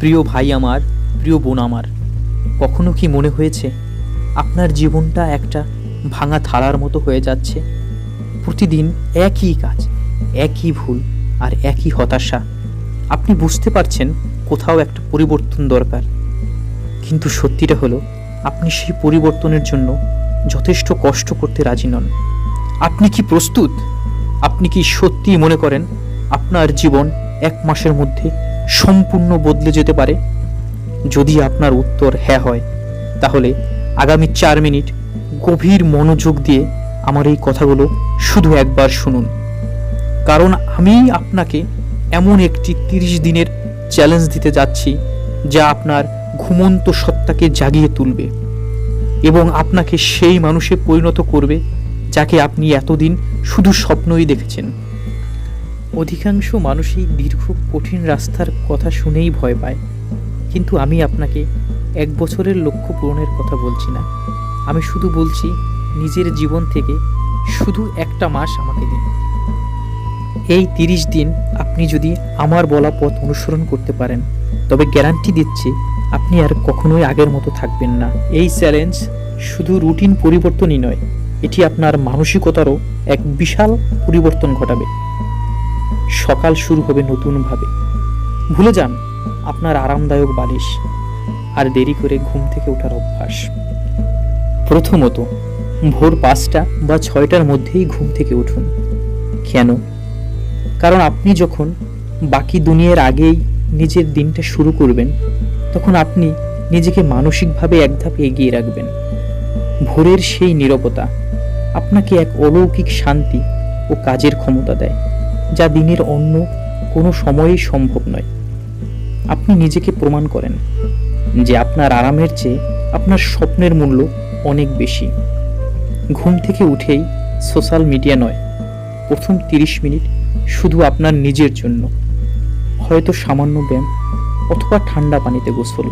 প্রিয় ভাই আমার, প্রিয় বোন আমার, কখনো কি মনে হয়েছে আপনার জীবনটা একটা ভাঙা থালার মতো হয়ে যাচ্ছে? প্রতিদিন একই কাজ, একই ভুল আর একই হতাশা। আপনি বুঝতে পারছেন কোথাও একটা পরিবর্তন দরকার। কিন্তু সত্যিটা হলো, আপনি সেই পরিবর্তনের জন্য যথেষ্ট কষ্ট করতে রাজি নন। আপনি কি প্রস্তুত? আপনি কি সত্যি মনে করেন আপনার জীবন এক মাসের মধ্যে সম্পূর্ণ বদলে যেতে পারে? যদি আপনার উত্তর হ্যাঁ হয়, তাহলে আগামী চার মিনিট গভীর মনোযোগ দিয়ে আমার এই কথাগুলো শুধু একবার শুনুন। কারণ আমি আপনাকে এমন একটি তিরিশ দিনের চ্যালেঞ্জ দিতে যাচ্ছি, যা আপনার ঘুমন্ত সত্তাকে জাগিয়ে তুলবে এবং আপনাকে সেই মানুষে পরিণত করবে, যাকে আপনি এতদিন শুধু স্বপ্নই দেখেছেন। অধিকাংশ মানুষই দীর্ঘ কঠিন রাস্তার কথা শুনেই ভয় পায়। কিন্তু আমি আপনাকে এক বছরের লক্ষ্য পূরণের কথা বলছি না। আমি শুধু বলছি, নিজের জীবন থেকে শুধু একটা মাস আমাকে দিন। এই তিরিশ দিন আপনি যদি আমার বলা পথ অনুসরণ করতে পারেন, তবে গ্যারান্টি দিচ্ছি আপনি আর কখনোই আগের মতো থাকবেন না। এই চ্যালেঞ্জ শুধু রুটিন পরিবর্তনই নয়, এটি আপনার মানসিকতারও এক বিশাল পরিবর্তন ঘটাবে। সকাল শুরু হবে নতুনভাবে। ভুলে যান, আপনার আরামদায়ক বালিশ, আর দেরি করে ঘুম থেকে ওঠার অভ্যাস। প্রথমত, ভোর পাঁচটা বা ছয়টার মধ্যেই ঘুম থেকে উঠুন। কেন? কারণ আপনি যখন বাকি দুনিয়ার আগেই নিজের দিনটা শুরু করবেন, তখন আপনি নিজেকে মানসিকভাবে এক ধাপ এগিয়ে রাখবেন। ভোরের সেই নীরবতা আপনাকে এক অলৌকিক শান্তি ও কাজের ক্ষমতা দেয়। যা দিনের অন্য কোনো সময়েই সম্ভব নয়। আপনি নিজেকে প্রমাণ করেন যে আপনার আরামের চেয়ে আপনার স্বপ্নের মূল্য অনেক বেশি। ঘুম থেকে উঠেই সোশ্যাল মিডিয়া নয়, প্রথম তিরিশ মিনিট শুধু আপনার নিজের জন্য। হয়তো সামান্য ব্যায়াম অথবা ঠান্ডা পানিতে গোসল।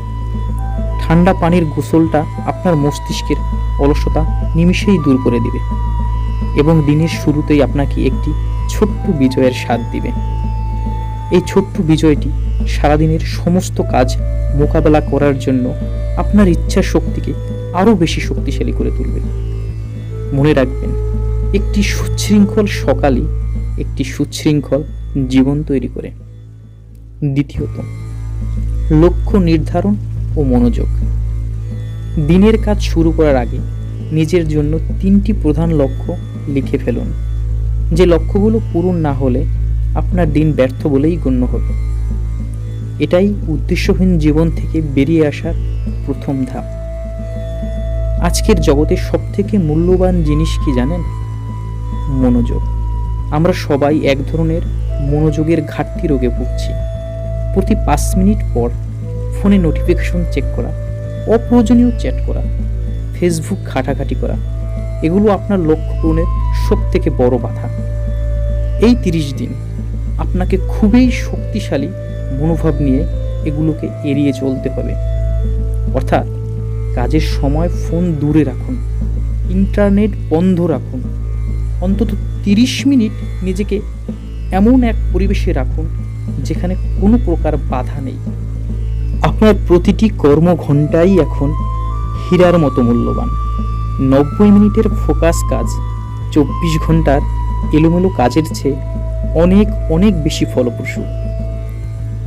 ঠান্ডা পানির গোসলটা আপনার মস্তিষ্কের অলসতা নিমিষেই দূর করে দিবে এবং দিনের শুরুতেই আপনাকে একটি ছোট্ট বিজয়ের স্বাদ দিবে। এই ছোট্ট বিজয়টি সারাদিনের সমস্ত কাজ মোকাবেলা করার জন্য আপনার ইচ্ছা শক্তিকে আরও বেশি শক্তিশালী করে তুলবে। মনে রাখবেন, একটি সুশৃঙ্খল সকালই একটি সুশৃঙ্খল জীবন তৈরি করে। দ্বিতীয়ত, লক্ষ্য নির্ধারণ ও মনোযোগ। দিনের কাজ শুরু করার আগে নিজের জন্য তিনটি প্রধান লক্ষ্য লিখে ফেলুন। যে লক্ষ্যগুলো পূরণ না হলে আপনার দিন ব্যর্থ বলেই গণ্য হবে। এটাই উদ্দেশ্যহীন জীবন থেকে বেরিয়ে আসার প্রথম ধাপ। আজকের জগতে সবথেকে মূল্যবান জিনিস কি জানেন? মনোযোগ। আমরা সবাই এক ধরনের মনোযোগের ঘাটতি রোগে ভুগছি। প্রতি পাঁচ মিনিট পর ফোনে নোটিফিকেশন চেক করা, অপ্রয়োজনীয় চ্যাট করা, ফেসবুক ঘাটাঘাটি করা, এগুলো আপনার লক্ষ্য পূরণের সব থেকে বড় বাধা। এই তিরিশ দিন আপনাকে খুবই শক্তিশালী মনোভাব নিয়ে এগুলোকে এড়িয়ে চলতে হবে। অর্থাৎ কাজের সময় ফোন দূরে রাখুন, ইন্টারনেট বন্ধ রাখুন, অন্তত তিরিশ মিনিট নিজেকে এমন এক পরিবেশে রাখুন যেখানে কোনো প্রকার বাধা নেই। আপনার প্রতিটি কর্মঘণ্টাই এখন হীরার মতো মূল্যবান। নব্বই মিনিটের ফোকাস কাজ চব্বিশ ঘণ্টার এলোমেলো কাজের চেয়ে অনেক অনেক বেশি ফলপ্রসূ।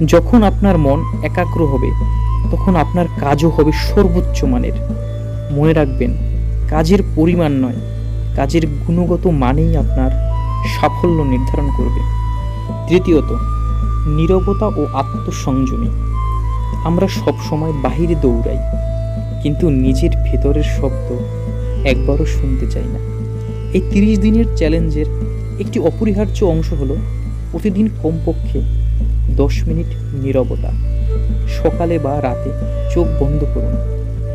যখন আপনার মন একাগ্র হবে, তখন আপনার কাজও হবে সর্বোচ্চ মানের। মনে রাখবেন, কাজের পরিমাণ নয়, কাজের গুণগত মানেই আপনার সাফল্য নির্ধারণ করবে। তৃতীয়ত, নীরবতা ও আত্মসংযমী। আমরা সব সময় বাহিরে দৌড়াই, কিন্তু নিজের ভেতরের শব্দ একবারও শুনতে চাই না। এই তিরিশ দিনের চ্যালেঞ্জের একটি অপরিহার্য অংশ হলো প্রতিদিন কমপক্ষে দশ মিনিট নীরবতা। সকালে বা রাতে চোখ বন্ধ করুন,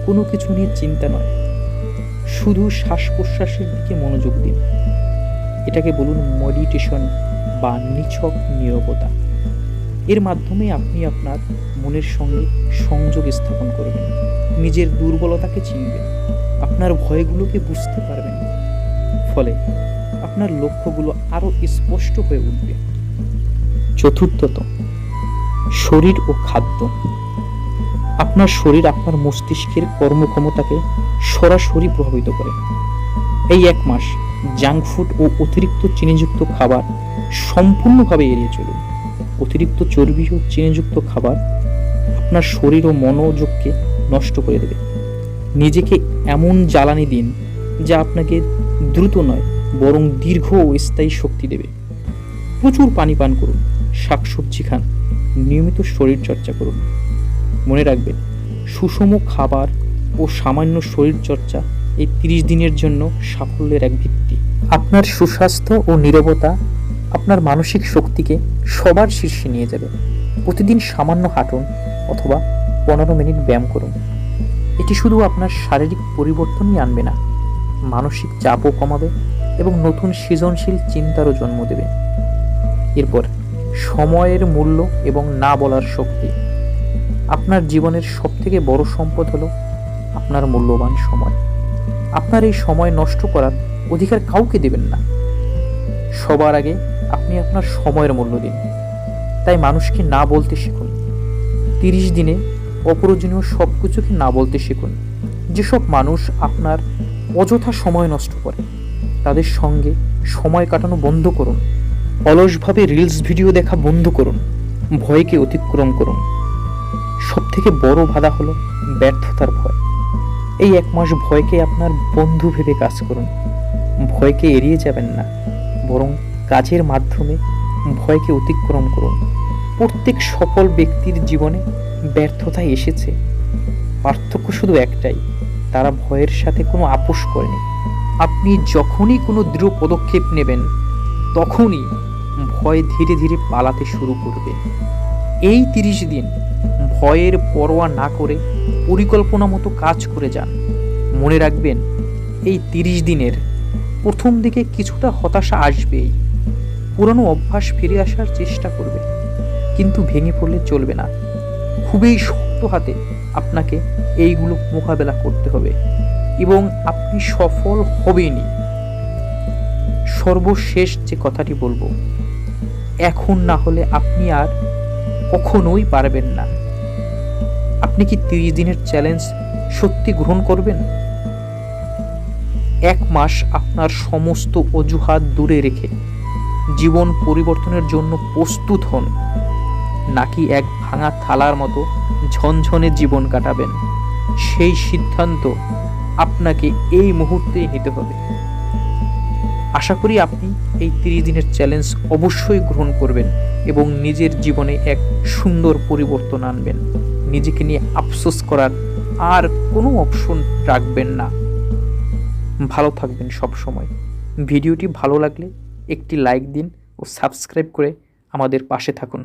কোনো কিছু নিয়ে চিন্তা নয়। শুধু শ্বাস প্রশ্বাসের দিকে মনোযোগ দিন। এটাকে বলুন মেডিটেশন বা নিছক নীরবতা। এর মাধ্যমে আপনি আপনার মনের সঙ্গে সংযোগ স্থাপন করবেন। নিজের দুর্বলতাকে চিনবেন। আপনার ভয়গুলোকে বুঝতে পারবেন। আপনার লক্ষ্যগুলো আরও স্পষ্ট হয়ে উঠবে। চতুর্থত, শরীর ও খাদ্য। আপনার শরীর আপনার মস্তিষ্কের কর্মক্ষমতাকে সরাসরি প্রভাবিত করে। এই এক মাস জাঙ্ক ফুড ও অতিরিক্ত চিনিযুক্ত খাবার সম্পূর্ণভাবে এড়িয়ে চলুন। অতিরিক্ত চর্বি ও চিনিযুক্ত খাবার আপনার শরীর ও মনোযোগকে নষ্ট করে দেবে। নিজেকে এমন জ্বালানি দিন যা আপনাকে দ্রুত নয়, বরং দীর্ঘ ও স্থায়ী শক্তি দেবে। প্রচুর পানি পান করুন, শাকসবজি খান, নিয়মিত শরীর চর্চা করুন। মনে রাখবেন, সুষম খাবার ও সামান্য শরীর চর্চা এই তিরিশ দিনের জন্য সাফল্যের এক ভিত্তি। আপনার সুস্বাস্থ্য ও নীরবতা আপনার মানসিক শক্তিকে সবার শীর্ষে নিয়ে যাবে। প্রতিদিন সামান্য হাঁটুন অথবা পনেরো মিনিট ব্যায়াম করুন। এটি শুধু আপনার শারীরিক পরিবর্তনই আনবে না মানসিক চাপও কমাবে এবং নতুন সৃজনশীল চিন্তারও জন্ম দেবে। এরপর, সময়ের মূল্য এবং না বলার শক্তি। আপনার জীবনের সবথেকে বড় সম্পদ হলো আপনার মূল্যবান সময়। আপনার এই সময় নষ্ট করার অধিকার কাউকে দেবেন না। সবার আগে আপনি আপনার সময়ের মূল্য দিন। তাই মানুষকে না বলতে শিখুন। তিরিশ দিনে অপ্রয়োজনীয় সব কিছুকে না বলতে শিখুন। যেসব মানুষ আপনার অযথা সময় নষ্ট করে। তাদের সঙ্গে সময় কাটানো বন্ধ করুন। অলসভাবে রিলস ভিডিও দেখা বন্ধ করুন। ভয়কে অতিক্রম করুন। সব থেকে বড় বাধা হলো ব্যর্থতার ভয়। এই এক মাস ভয়কে আপনার বন্ধু ভেবে কাজ করুন। ভয়কে এড়িয়ে যাবেন না। বরং কাজের মাধ্যমে ভয়কে অতিক্রম করুন। প্রত্যেক সফল ব্যক্তির জীবনে ব্যর্থতা এসেছে। পার্থক্য শুধু একটাই। তারা ভয়ের সাথে কোনো আপোষ করেনি। আপনি যখনই কোনো দৃঢ় পদক্ষেপ নেবেন, তখনই ভয় ধীরে ধীরে পালাতে শুরু করবে। এই তিরিশ দিন ভয়ের পরোয়া না করে পরিকল্পনা মতো কাজ করে যান। মনে রাখবেন, এই তিরিশ দিনের প্রথম দিকে কিছুটা হতাশা আসবেই। পুরনো অভ্যাস ফিরে আসার চেষ্টা করবে, কিন্তু ভেঙে পড়লে চলবে না। খুবই শক্ত হাতে আপনাকে এইগুলো মোকাবেলা করতে হবে এবং আপনি সফল হবেনই। সর্বশেষ যে কথাটি বলব, এখন না হলে আপনি আর কখনোই পারবেন না। আপনি কি তিরিশ দিনের চ্যালেঞ্জ সত্যি গ্রহণ করবেন? এক মাস আপনার সমস্ত অজুহাত দূরে রেখে জীবন পরিবর্তনের জন্য প্রস্তুত হন, নাকি এক ভাঙা থালার মতো ঝনঝনে জীবন কাটাবেন। সেই সিদ্ধান্ত আপনাকে এই মুহূর্তেই নিতে হবে। আশা করি আপনি এই তিরিশ দিনের চ্যালেঞ্জ অবশ্যই গ্রহণ করবেন এবং নিজের জীবনে এক সুন্দর পরিবর্তন আনবেন। নিজেকে নিয়ে আফসোস করার আর কোনো অপশন রাখবেন না। ভালো থাকবেন সব সময় ভিডিওটি ভালো লাগলে একটি লাইক দিন ও সাবস্ক্রাইব করে আমাদের পাশে থাকুন।